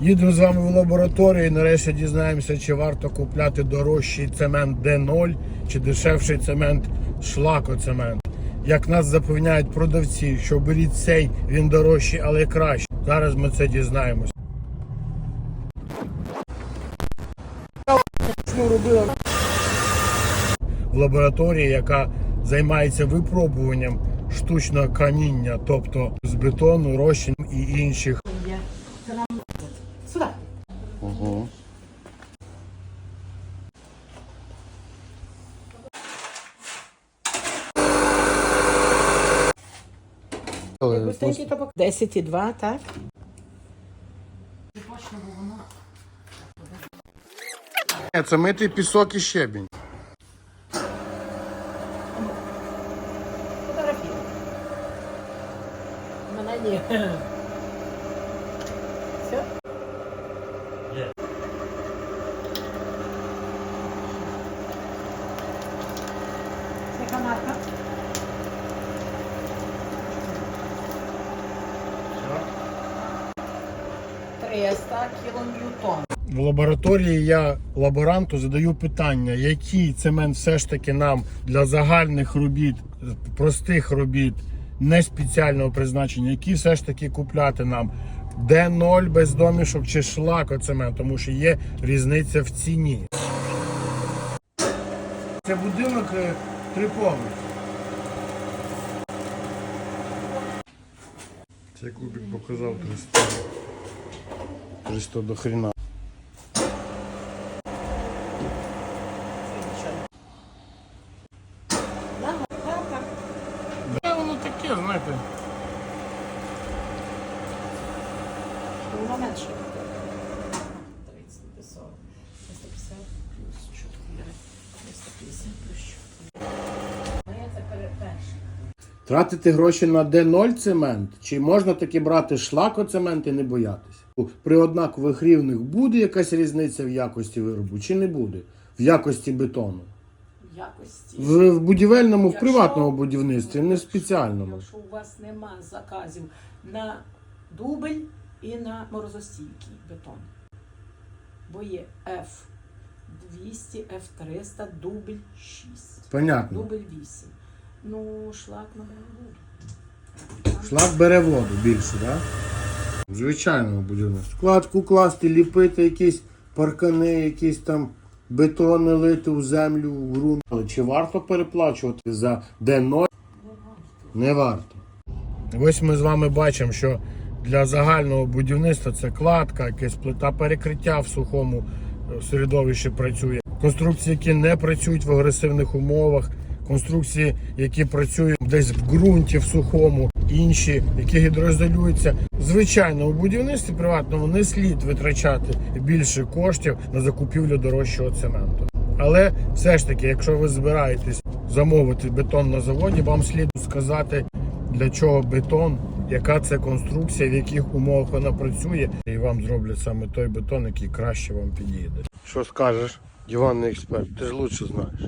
Їдемо з вами в лабораторію і нарешті дізнаємося, чи варто купляти дорожчий цемент Д0 чи дешевший цемент шлакоцемент. Як нас запевняють продавці, що беріть цей, він дорожчий, але краще. Зараз ми це дізнаємося. В лабораторії, яка займається випробуванням штучного каміння, тобто з бетону, розчин і інших Я. Це нам сюди. Ого. Густенький топок. 10,2, так? Ні, Це митий пісок і щебінь. Фотографія. Мене ні. Яка марка? Кілоньютон. В лабораторії я лаборанту задаю питання, який цемент все ж таки нам для загальних робіт, простих робіт, не спеціального призначення, які все ж таки купляти нам. Д0 без домішок чи шлакоцемент, тому що є різниця в ціні. Це будинок е, три поверхи. Це кубик показав 300. 300 до хрена. Да, воно таке, знаєте. Воно менше. Тратити гроші на Д0 цемент, чи можна таки брати шлакоцемент і не боятися? При однакових рівних буде якась різниця в якості виробу, чи не буде? В якості бетону. В якості. В, в будівельному, в приватному будівництві, не в спеціальному. Якщо у вас нема заказів на дубль і на морозостійкий бетон. Бо є F200, F300, дубль 6. Понятно. Дубль 8. Ну, шлак на буду. Шлак бере воду більше, так? Да? В звичайному будівництві. Кладку класти, ліпити якісь паркани, якісь там бетони лити у землю, в ґрунт. Але Чи варто переплачувати за Д0? Не варто. Ось ми з вами бачимо, що для загального будівництва це кладка, якась плита перекриття в сухому е, середовищі працює. Конструкції, які не працюють в агресивних умовах, конструкції, які працюють десь в ґрунті, в сухому, інші, які гідроізолюються. Звичайно, у будівництві приватному не слід витрачати більше коштів на закупівлю дорожчого цементу. Але все ж таки, якщо ви збираєтесь замовити бетон на заводі, вам слід сказати, для чого бетон, яка це конструкція, в яких умовах вона працює, і вам зроблять саме той бетон, який краще вам підійде. Що скажеш, диванний експерт, ти ж лучше знаєш.